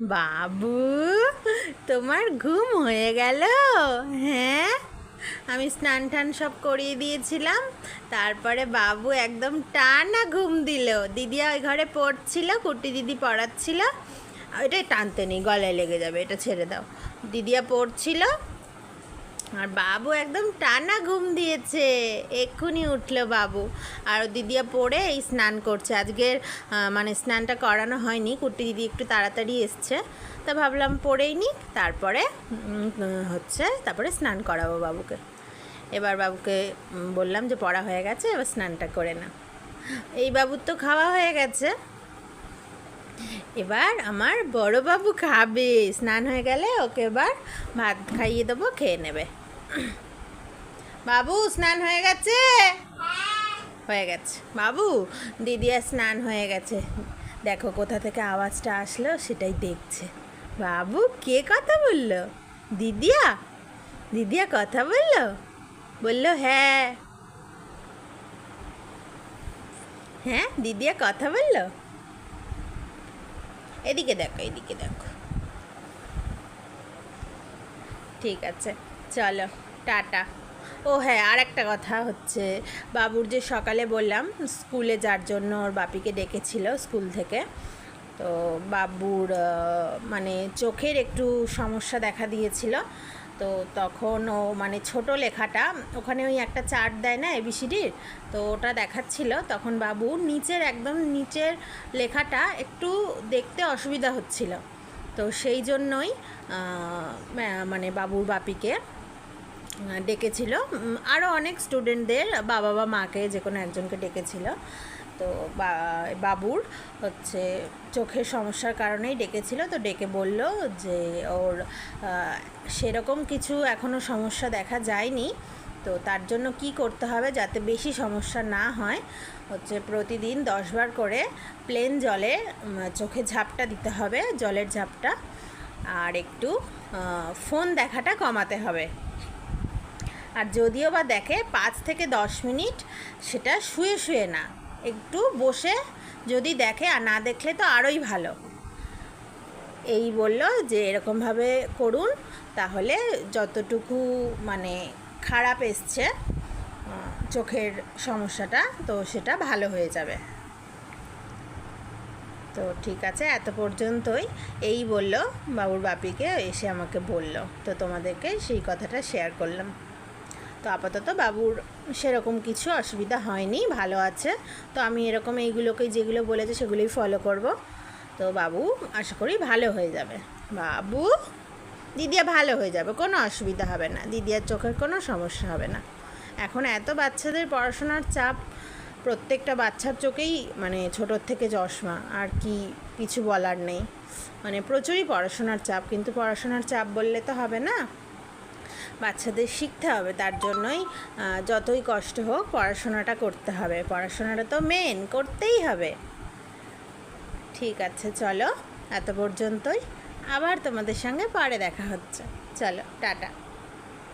বাবু, তোমার ঘুম হয়ে গেল? হ্যাঁ? আমি স্নান টান সব করিয়ে দিয়েছিলাম, তারপরে বাবু একদম টানা ঘুম দিল। দিদি ওই ঘরে পড়ছিল কুটি দিদি পড়াচ্ছিল। ওইটাই টানতে নেই, গলায় লেগে যাবে, এটা ছেড়ে দাও। দিদিয়া পড়ছিল আর বাবু একদম টানা ঘুম দিয়েছে। এক্ষুনি উঠল বাবু। আর দিদিয়া পড়ে এই স্নান করছে। আজকের মানে স্নানটা করানো হয়নি। কুটি দিদি একটু তাড়াতাড়ি এসছে। তা ভাবলাম পড়েই নি তারপরে হচ্ছে তারপরে স্নান করাবো বাবুকে। এবার বাবুকে বললাম যে পড়া হয়ে গেছে, এবার স্নানটা করে না। এই বাবুর তো খাওয়া হয়ে গেছে। এবার আমার বড় বাবু খাবে। স্নান হয়ে গেলে ওকে এবার ভাত খাইয়ে দেবো, খেয়ে নেবে। বাবু, স্নান হয়ে গেছে? হয়ে গেছে। বাবু দিদিয়া স্নান হয়ে গেছে। দেখো, কোথা থেকে আওয়াজটা আসলো সেটাই দেখছে। বাবু, কে কথা বলল? দিদিয়া? দিদিয়া কথা বলল? বলল হ্যাঁ। হ্যাঁ দিদিয়া কথা বলল? এদিকে দেখো এদিকে দেখো। ঠিক আছে। চলো, টাটা। ও হ্যাঁ আর একটা কথা হচ্ছে, বাবুর যে সকালে বললাম, স্কুলে যার জন্য ওর বাপিকে ডেকেছিল স্কুল থেকে, তো বাবুর মানে চোখের একটু সমস্যা দেখা দিয়েছিল, তো তখন ও মানে ছোট লেখাটা, ওখানে ওই একটা চার্ট দেয় না এবিসিডির তো ওটা দেখাচ্ছিল, তখন বাবু নিচের, একদম নিচের লেখাটা একটু দেখতে অসুবিধা হচ্ছিল, তো সেই জন্যই মানে বাবুর বাপিকে ডেকেছিল। আরও অনেক স্টুডেন্টদের বাবা বা মাকে যে কোনো একজনকে ডেকেছিল। তো বাবুর হচ্ছে চোখের সমস্যার কারণেই ডেকেছিল। তো ডেকে বলল যে ওর সেরকম কিছু এখনও সমস্যা দেখা যায়নি। তো তার জন্য কি করতে হবে যাতে বেশি সমস্যা না হয়? হচ্ছে প্রতিদিন দশবার করে প্লেন জলে চোখে ঝাপটা দিতে হবে, জলের ঝাপটা। আর একটু ফোন দেখাটা কমাতে হবে। আর যদিও বা দেখে পাঁচ থেকে দশ মিনিট সেটা শুয়ে শুয়ে না, একটু বসে যদি দেখে আর না দেখলে তো আরোই ভালো। এই বলল যে এরকমভাবে করুন, তাহলে যতটুকু মানে খারাপ এসছে চোখের সমস্যাটা, তো সেটা ভালো হয়ে যাবে। তো ঠিক আছে, এত পর্যন্তই। এই বলল, বাবুর বাপিকে এসে আমাকে বলল, তো তোমাদেরকে সেই কথাটা শেয়ার করলাম। তো আপাতত বাবুর সেরকম কিছু অসুবিধা হয়নি, ভালো আছে। তো আমি এরকম এইগুলোকেই যেগুলো বলেছে সেগুলোই ফলো করব। তো বাবু, আশা করি ভালো হয়ে যাবে। বাবু, দিদিয়া ভালো হয়ে যাবে, কোনো অসুবিধা হবে না। দিদিয়ার চোখের কোনো সমস্যা হবে না। এখন এত বাচ্চাদের পড়াশোনার চাপ, প্রত্যেকটা বাচ্চার চোখেই মানে ছোটোর থেকে চশমা, আর কি কিছু বলার নেই। মানে প্রচুরই পড়াশোনার চাপ, কিন্তু পড়াশোনার চাপ বললে তো হবে না। বাচ্চাদের শিখতে হবে, তার জন্যই যতই কষ্ট হোক পড়াশোনাটা করতে হবে। পড়াশোনাটা তো মেন করতেই হবে। ঠিক আছে, চলো, এত পর্যন্তই। আবার তোমাদের সঙ্গে পরে দেখা হচ্ছে। চলো, টাটা।